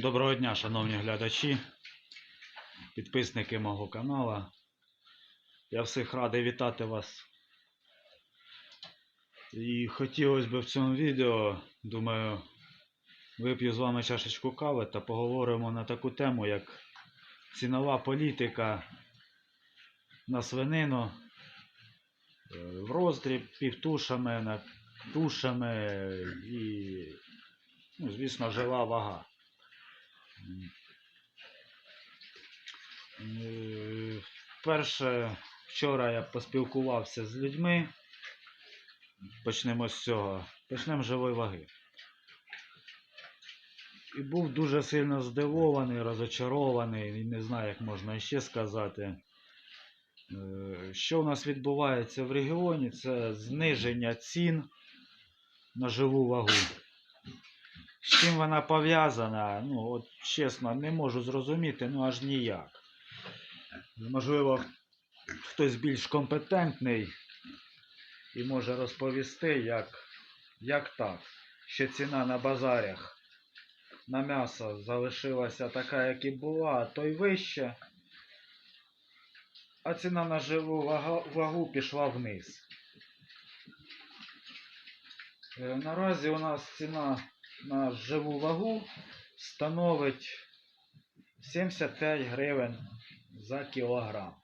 Доброго дня, шановні глядачі, підписники мого каналу. Я всіх радий вітати вас. І хотілося б в цьому відео, думаю, вип'ю з вами чашечку кави та поговоримо на таку тему, як цінова політика на свинину е, в роздріб півтушами, тушами і, ну, звісно, жива вага. Е, Вперше вчора я поспілкувався з людьми. Почнемо з цього. Почнемо з живої ваги. І був дуже сильно здивований, розочарований, не знаю, як можна ще сказати. Е, Що у нас відбувається в регіоні, це зниження цін на живу вагу. З чим вона пов'язана, ну, от чесно, не можу зрозуміти, ну аж ніяк. Можливо, хтось більш компетентний і може розповісти, як, як так, що ціна на базарях на м'ясо залишилася така, як і була, а то й вище, а ціна на живу вагу, пішла вниз. Е, Наразі у нас ціна на живу вагу становить 75 гривень за кілограм.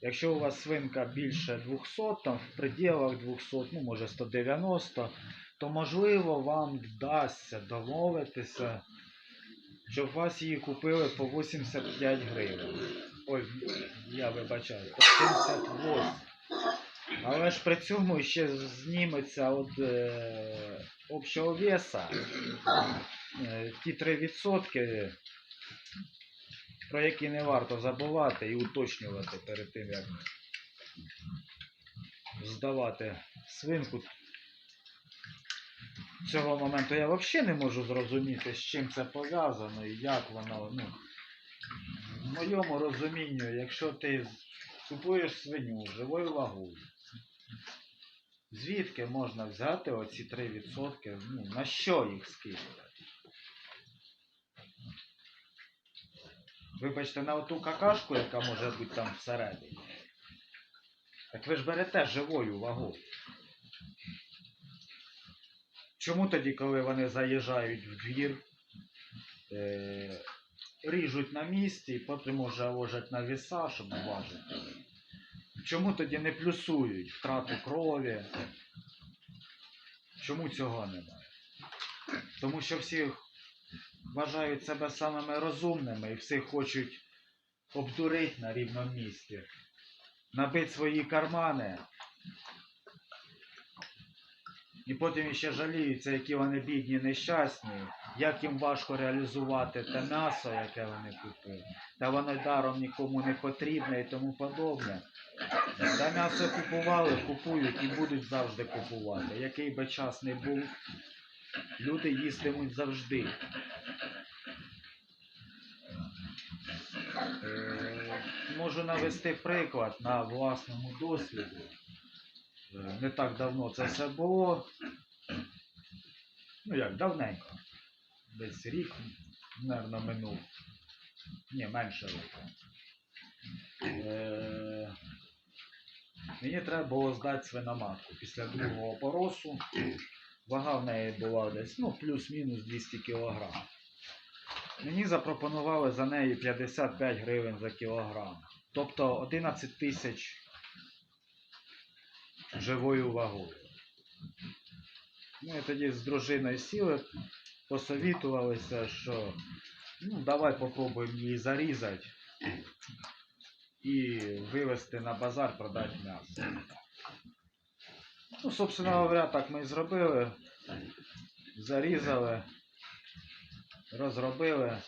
Якщо у вас свинка більше 200, там в пределах 200, ну може 190, то можливо вам вдасться домовитися, щоб вас її купили по 85 гривень. Ой, я вибачаю, по 78. Але ж при цьому ще зніметься від е, общого веса е, ті 3%, про які не варто забувати і уточнювати перед тим, як здавати свинку. Цього моменту я взагалі не можу зрозуміти, з чим це пов'язано і як воно. Ну, в моєму розумінню, якщо ти купуєш свиню живою вагою, звідки можна взяти оці 3%? Ну, на що їх скидувати? Вибачте, на оту какашку, яка може бути там всередині. Так ви ж берете живою вагу. Чому тоді, коли вони заїжджають в двір, е- ріжуть на місці і потім уже ложать на віса, щоб важити? Чому тоді не плюсують втрату крові? Чому цього немає? Тому що всі вважають себе самими розумними і всі хочуть обдурити на рівному місці, набити свої кармани. І потім ще жаліються, які вони бідні, нещасні, як їм важко реалізувати те м'ясо, яке вони купили. Та воно даром нікому не потрібне і тому подобне. Та м'ясо купували, купують і будуть завжди купувати. Який би час не був, люди їстимуть завжди. Е, Можу навести приклад на власному досвіді. Е, Не так давно це все було. Ну як, давненько. Десь рік, мабуть, минув. Ні, менше року. Е, Мені треба було здати свиноматку після другого поросу. Вага в неї була десь ну, плюс-мінус 200 кг. Мені запропонували за неї 55 гривень за кілограм. Тобто 11 тисяч живою вагою. Ми тоді з дружиною сіли, посовітувалися, що ну, давай попробуємо її зарізати і вивезти на базар, продати м'ясо. Ну, собственно говоря, так ми і зробили. Зарізали, розробили.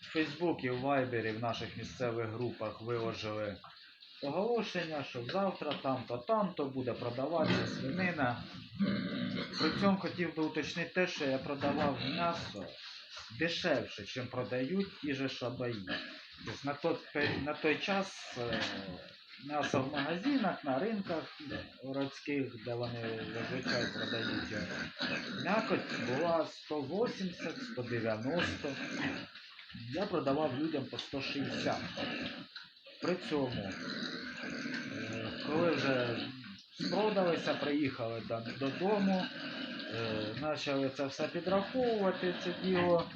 В Фейсбуці, в Вайбері, в наших місцевих групах виложили оголошення, що завтра там-то, там-то буде продаватися свинина. При цьому хотів би уточнити те, що я продавав м'ясо дешевше, чим продають ті же шабаї. Тобто на той, на той час е, м'ясо в магазинах, на ринках городських, де вони зазвичай продають. М'якоть була 180-190. Я продавав людям по 160. При цьому, е, коли вже спродалися, приїхали додому, е, почали це все підраховувати, це діло.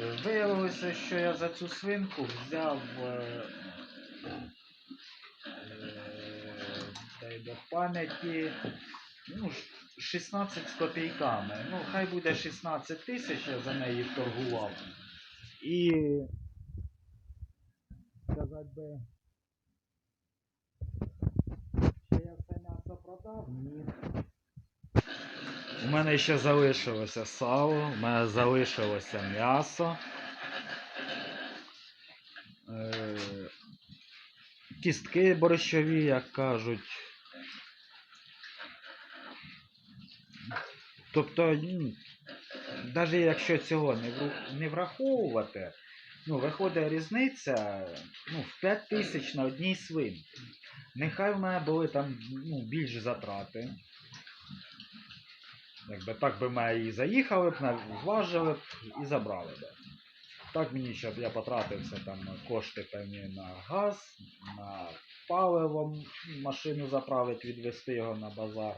Е, Виявилося, що я за цю свинку взяв дай Бог пам'яті ну, 16 з копійками. Ну, хай буде 16 тисяч, я за неї торгував. І сказати би, що я все м'ясо продав? Ні. У мене ще залишилося сало, у мене залишилося м'ясо. Е, кістки борщові, як кажуть. Тобто, навіть якщо цього не враховувати, ну, виходить різниця ну, в 5 тисяч на одній свинці. Нехай в мене були там ну, більш затрати. Якби так би ми і заїхали б, зважили б і забрали б. Так мені, щоб я потратився там кошти певні на газ, на паливо, машину заправити, відвести його на базар.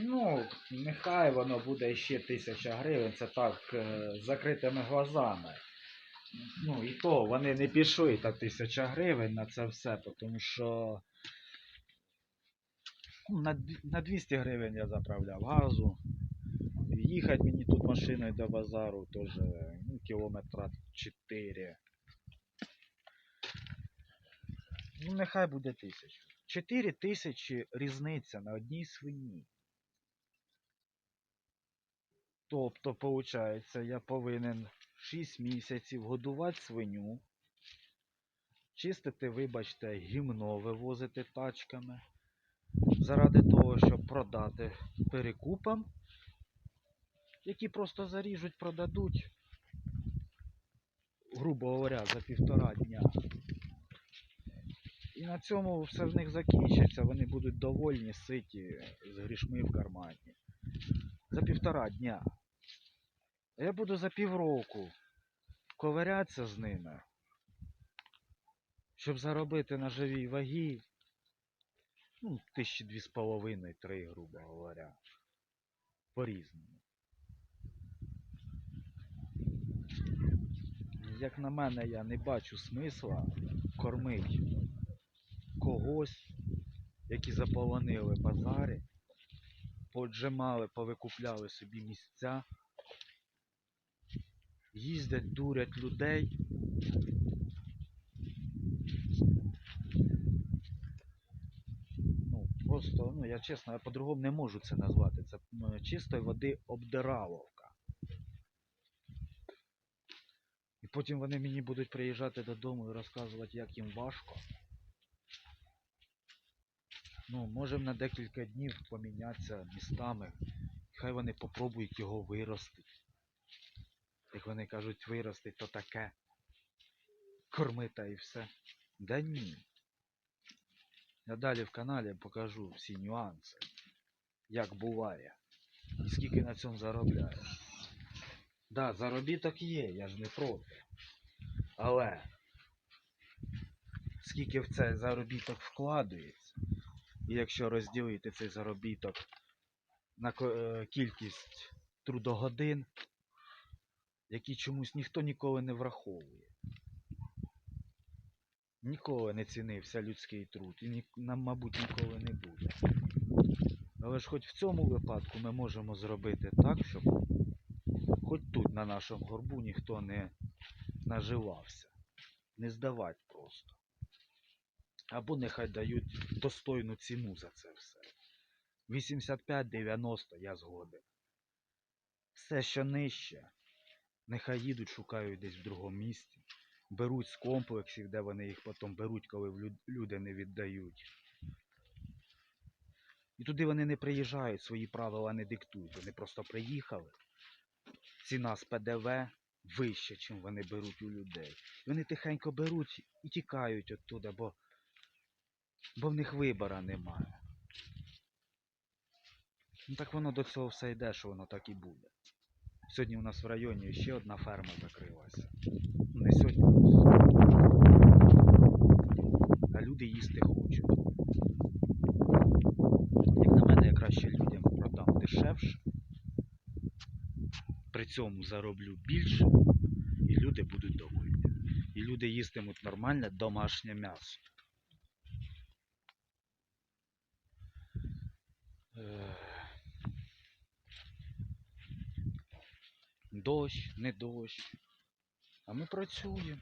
Ну, нехай воно буде ще тисяча гривень, це так е, з закритими глазами. Ну і то вони не пішли та тисяча гривень на це все, тому що ну, на, на 200 гривень я заправляв газу. Їхати мені тут машиною до базару теж ну, кілометра 4. Ну, нехай буде тисяча. 4 тисячі різниця на одній свині. Тобто, виходить, я повинен 6 місяців годувати свиню, чистити, вибачте, гімно вивозити тачками, заради того, щоб продати перекупам, які просто заріжуть, продадуть, грубо говоря, за півтора дня. І на цьому все в них закінчиться, вони будуть довольні, ситі, з грішми в кармані. За півтора дня. А я буду за півроку ковирятися з ними, щоб заробити на живій вагі, ну, тисячі дві з половиною, три, грубо говоря. По-різному. Як на мене, я не бачу смисла кормить когось, які заполонили базари, поджимали, повикупляли собі місця, їздять, дурять людей. Ну, просто, ну я чесно, я по-другому не можу це назвати. Це чистої води обдираловка. І потім вони мені будуть приїжджати додому і розказувати, як їм важко. Ну, можемо на декілька днів помінятися містами. Хай вони попробують його виростити. Як вони кажуть, виростить, то таке. Корми та і все. Да ні. Я далі в каналі покажу всі нюанси. Як буває. І скільки на цьому заробляю. Да, заробіток є, я ж не проти. Але скільки в цей заробіток вкладається, і якщо розділити цей заробіток на е, кількість трудогодин, які чомусь ніхто ніколи не враховує. Ніколи не цінився людський труд і ні, нам, мабуть, ніколи не буде. Але ж хоч в цьому випадку ми можемо зробити так, щоб хоч тут на нашому горбу ніхто не наживався. Не здавати просто. Або нехай дають достойну ціну за це все. 85-90 я згоден. Все, що нижче, нехай їдуть, шукають десь в другому місці. Беруть з комплексів, де вони їх потім беруть, коли люди не віддають. І туди вони не приїжджають, свої правила не диктують. Вони просто приїхали. Ціна з ПДВ вища, чим вони беруть у людей. І вони тихенько беруть і тікають оттуда, бо Бо в них вибора немає. Ну так воно до цього все йде, що воно так і буде. Сьогодні у нас в районі ще одна ферма закрилася. Не сьогодні. А люди їсти хочуть. Як на мене, я краще людям продам дешевше. При цьому зароблю більше, і люди будуть довольні. І люди їстимуть нормальне домашнє м'ясо. Дощ, не дощ. А ми працюємо.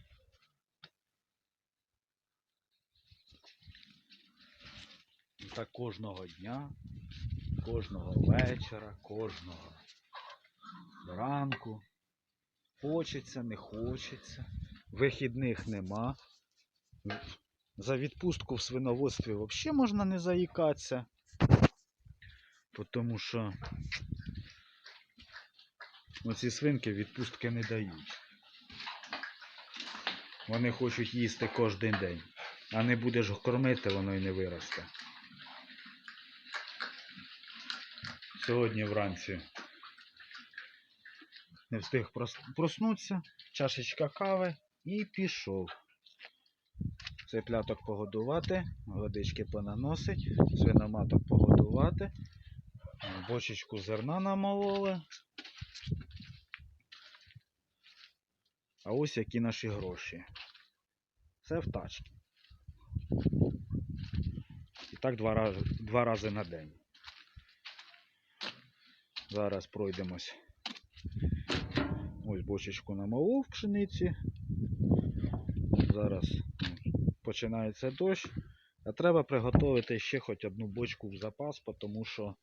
Так кожного дня, кожного вечора, кожного ранку. Хочеться, не хочеться. Вихідних нема. За відпустку в свиноводстві взагалі можна не заїкатися. Тому що оці свинки відпустки не дають. Вони хочуть їсти кожен день. А не будеш кормити, воно і не виросте. Сьогодні вранці не встиг проснутися, чашечка кави і пішов. Цепляток погодувати, водички понаносить, свиноматок погодувати, бочечку зерна намололи. А ось які наші гроші. Це в тачці. І так два рази, два рази на день. Зараз пройдемось. Ось бочечку намолов пшениці. Зараз починається дощ. А треба приготувати ще хоч одну бочку в запас, тому що,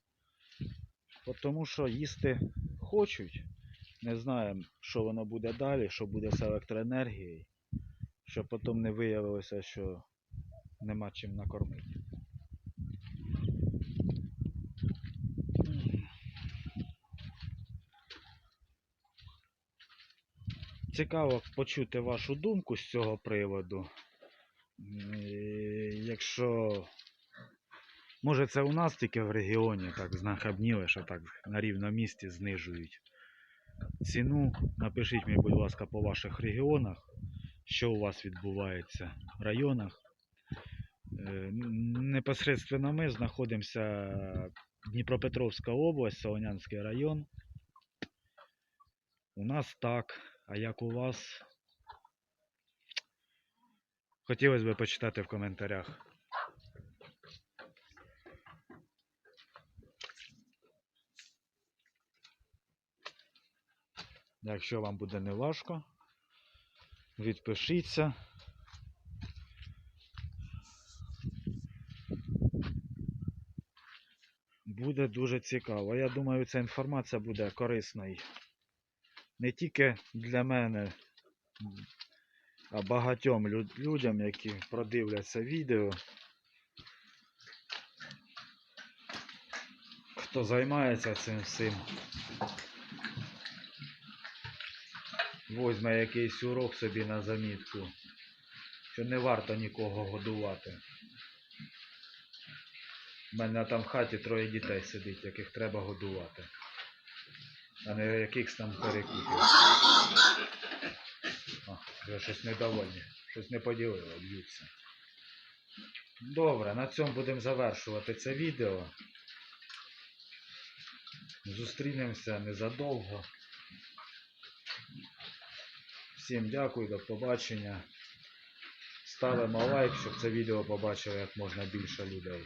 тому що їсти хочуть. Не знаємо, що воно буде далі, що буде з електроенергією, щоб потім не виявилося, що нема чим накормити. Цікаво почути вашу думку з цього приводу. Якщо може це у нас тільки в регіоні так знахабніли, що так на рівному місці знижують ціну. Напишіть мені, будь ласка, по ваших регіонах, що у вас відбувається в районах. Е, Непосредственно ми знаходимося Дніпропетровська область, Солонянський район. У нас так, а як у вас? Хотілося б почитати в коментарях. Якщо вам буде не важко, відпишіться. Буде дуже цікаво. Я думаю, ця інформація буде корисною не тільки для мене, а багатьом людям, які продивляться відео. Хто займається цим всім. Возьме якийсь урок собі на замітку, що не варто нікого годувати. У мене там в хаті троє дітей сидить, яких треба годувати. А не якихось там перекупів. Вже щось недовольні. Щось не поділили, б'ються. Добре, на цьому будемо завершувати це відео. Зустрінемося незадовго. Всім дякую, до побачення. Ставимо лайк, щоб це відео побачило як можна більше людей.